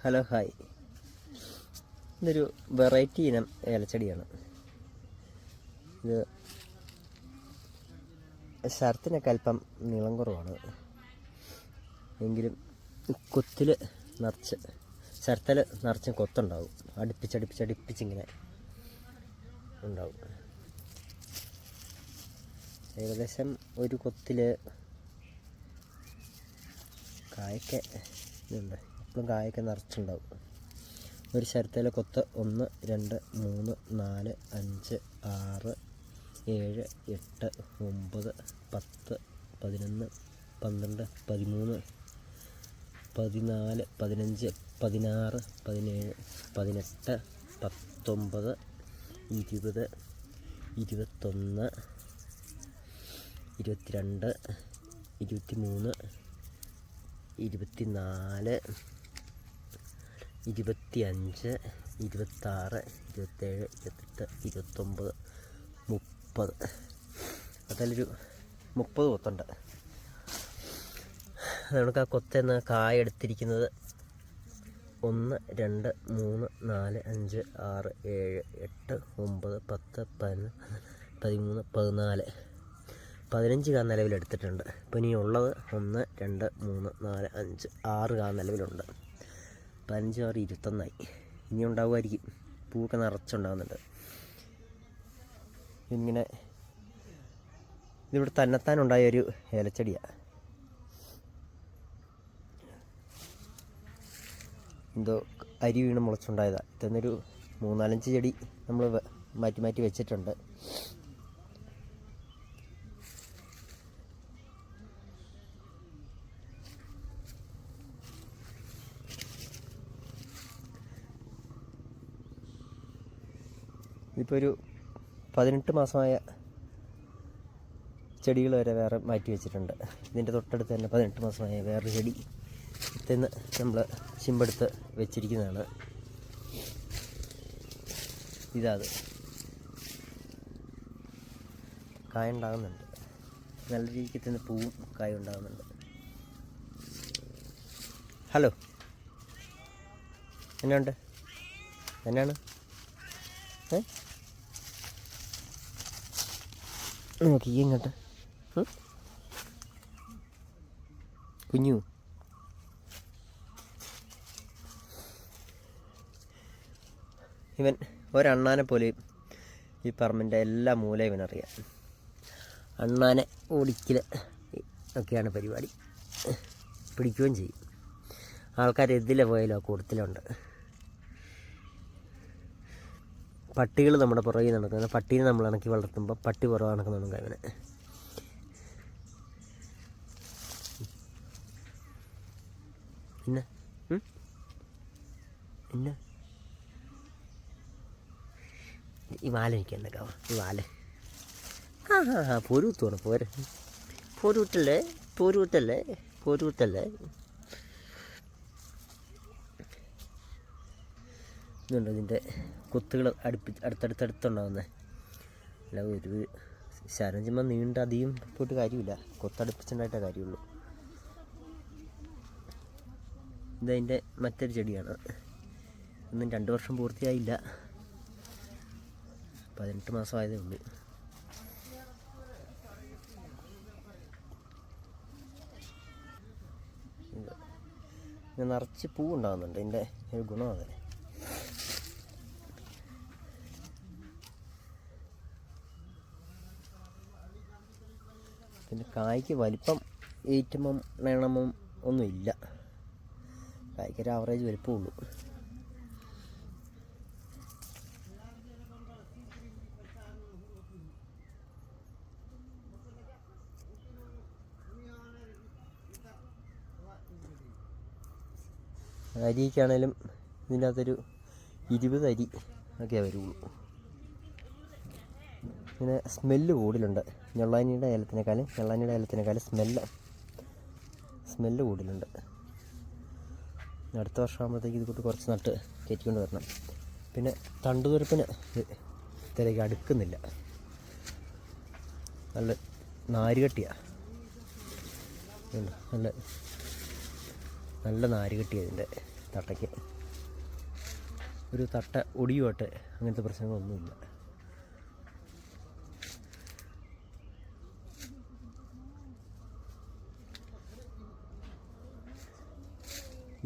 Hello hi. ഇതൊരു variety ഇനം ഏലച്ചെടിയാണ് ഇത് ശരത്തിനൊക്കെ അല്പം നീളം കുറവാണ്. എങ്കിലും കൊത്തിൽ നിറച്ച് ശരത്തിൽ നിറച്ച് കൊത്തുണ്ടാവും. അടുപ്പിച്ചടുപ്പിച്ച് അടുപ്പിച്ചിങ്ങനെ ഉണ്ടാവും. ഏകദേശം ഒരു കൊത്തിൽ കായൊക്കെ ഇതുണ്ട്. ഇപ്പോഴും കായൊക്കെ നിറച്ചുണ്ടാവും ഒരു ശരത്തിലെ കൊത്ത് ഒന്ന് രണ്ട് മൂന്ന് നാല് അഞ്ച് ആറ് ഏഴ് എട്ട് ഒമ്പത് പത്ത് പതിനൊന്ന് പന്ത്രണ്ട് പതിമൂന്ന് പതിനാല് പതിനഞ്ച് പതിനാറ് പതിനേഴ് പതിനെട്ട് പത്തൊമ്പത് ഇരുപത് ഇരുപത്തൊന്ന് ഇരുപത്തിരണ്ട് ഇരുപത്തിമൂന്ന് ഇരുപത്തിനാല് ഇരുപത്തിയഞ്ച് ഇരുപത്താറ് ഇരുപത്തേഴ് ഇരുപത്തെട്ട് ഇരുപത്തൊമ്പത് മുപ്പത്. അതിലൊരു മുപ്പത് കൊത്തുണ്ട്. നമുക്ക് ആ കൊത്തുന്ന കായ എടുത്തിരിക്കുന്നത് ഒന്ന് രണ്ട് മൂന്ന് നാല് അഞ്ച് ആറ് ഏഴ് എട്ട് ഒമ്പത് പത്ത് പതിനൊന്ന് പതിമൂന്ന് പതിനാല്. പതിനഞ്ച് കാ നിലവിലെടുത്തിട്ടുണ്ട്. ഇപ്പം ഇനി ഉള്ളത് ഒന്ന് രണ്ട് മൂന്ന് നാല് അഞ്ച് ആറ് കാ നിലവിലുണ്ട്. പതിനഞ്ച് ആറ് ഇരുപത്തൊന്നായി. ഇനി ഉണ്ടാവുമായിരിക്കും. പൂവൊക്കെ നിറച്ചുണ്ടാകുന്നുണ്ട് ഇങ്ങനെ ഇതിവിടെ തന്നെത്താനുണ്ടായ ഒരു ഏലച്ചെടിയാണ് എന്തോ അരി വീണ് മുളച്ചുണ്ടായതാണ് ഇതെന്നൊരു മൂന്നാലഞ്ച് ചെടി നമ്മൾ മാറ്റി മാറ്റി വെച്ചിട്ടുണ്ട്. ഇതിപ്പോൾ ഒരു പതിനെട്ട് മാസമായ ചെടികൾ വരെ വേറെ മാറ്റി വെച്ചിട്ടുണ്ട്. ഇതിന്റെ തൊട്ടടുത്ത് തന്നെ പതിനെട്ട് മാസമായ വേറൊരു ചെടി ഇതെന്ന് നമ്മൾ ചിമ്പെടുത്ത് വെച്ചിരിക്കുന്നതാണ്. ഇതാത് കായ ഉണ്ടാകുന്നുണ്ട്. നല്ല രീതിക്ക് തന്നെ പൂവും കായ ഉണ്ടാകുന്നുണ്ട്. ഹലോ. എന്നാണ്ട് എന്നാണ്? ഏ നോക്കി ഇങ്ങോട്ട് കുഞ്ഞു. ഇവൻ ഒരണ്ണാനെ പോലെ ഈ പറമ്പിന്റെ എല്ലാ മൂലയും ഇവനറിയാം അണ്ണാനെ ഓടിക്കൽ ഒക്കെയാണ് പരിപാടി. പിടിക്കുകയും ചെയ്യും. ആൾക്കാർ എതിലെ പോയാലും ആ പട്ടികൾ നമ്മുടെ പുറകിൽ നടക്കുന്നത്. പട്ടീനെ നമ്മൾ ഇണക്കി വളർത്തുമ്പോൾ പട്ടി പുറകെ നടക്കുന്നുണ്ട് അവനെ പിന്നെ? പിന്നെ ഈ വാല എനിക്ക് എന്നൊക്കെ ഈ വാല. ആ ഹാ ഹാ പോരൂത്തോണം പോരെ. പോരൂത്തല്ലേ പോരൂത്തല്ലേ പോരൂത്തല്ലേ ഇതുണ്ട് ഇതിന്റെ കുത്തുകൾ അടുപ്പി അടുത്തടുത്തടുത്തുണ്ടാവുന്നത് അല്ല ഒരു ശരം ചുമ്മാ നീണ്ട അധികം പോയിട്ട് കാര്യമില്ല. കൊത്തടുപ്പിച്ചുണ്ടായിട്ടേ കാര്യമുള്ളൂ. ഇതതിന്റെ മറ്റൊരു ചെടിയാണ്. ഒന്നും രണ്ട് വർഷം പൂർത്തിയായില്ല. പതിനെട്ട് മാസമായതേ ഉള്ളൂ. നിറച്ച് പൂ ഉണ്ടാകുന്നുണ്ട് ഇതിന്റെ ഒരു ഗുണം അതെ പിന്നെ കായ്ക്ക് വലിപ്പം ഏറ്റുമ്പം എണ്ണമം ഒന്നുമില്ല. കായ്ക്ക് ഒരു ആവറേജ് വലിപ്പമുള്ളൂ അരിക്കാണേലും ഇതിന്റെ അകത്തൊരു ഇരുപത് അരി ഒക്കെ വരുള്ളൂ. പിന്നെ സ്മെല്ല് കൂടുതലുണ്ട്. ഞെള്ളാനിയുടെ ഏലത്തിനേക്കാളും ഞെള്ളാനിയുടെ ഏലത്തിനേക്കാളും സ്മെല്ല് സ്മെല്ല് കൂടുതലുണ്ട്. അടുത്ത വർഷം ആകുമ്പോഴത്തേക്ക് ഇത് കുറച്ച് നട്ട് കയറ്റിക്കൊണ്ട് വരണം. പിന്നെ തണ്ടുതുരപ്പിന് ഇതിലേക്ക് അടുക്കുന്നില്ല. നല്ല നാരുകട്ടിയാണ് നല്ല നല്ല നാരുകട്ടിയാണ് ഇതിന്റെ തട്ടയ്ക്ക്. ഒരു തട്ട ഒടിയുമായിട്ട് അങ്ങനത്തെ പ്രശ്നങ്ങളൊന്നുമില്ല.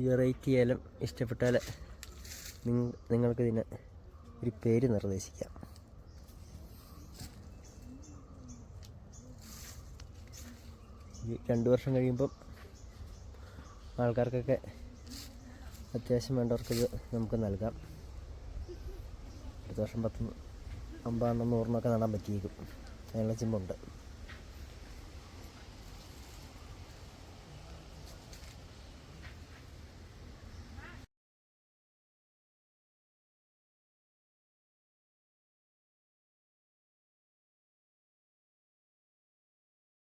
ഈ വെറൈറ്റി ഏലം ഇഷ്ടപ്പെട്ടാൽ നിങ്ങ- നിങ്ങൾക്കിതിന് ഒരു പേര് നിർദ്ദേശിക്കാം. രണ്ട് വർഷം കഴിയുമ്പം ആൾക്കാർക്കൊക്കെ അത്യാവശ്യം വേണ്ടവർക്ക് ഇത് നമുക്ക് നൽകാം. അടുത്ത വർഷം പത്ത് അമ്പതെണ്ണം നൂറിനൊക്കെ നടാൻ പറ്റിയേക്കും. അതിനുള്ള ചിമ്പുണ്ട്.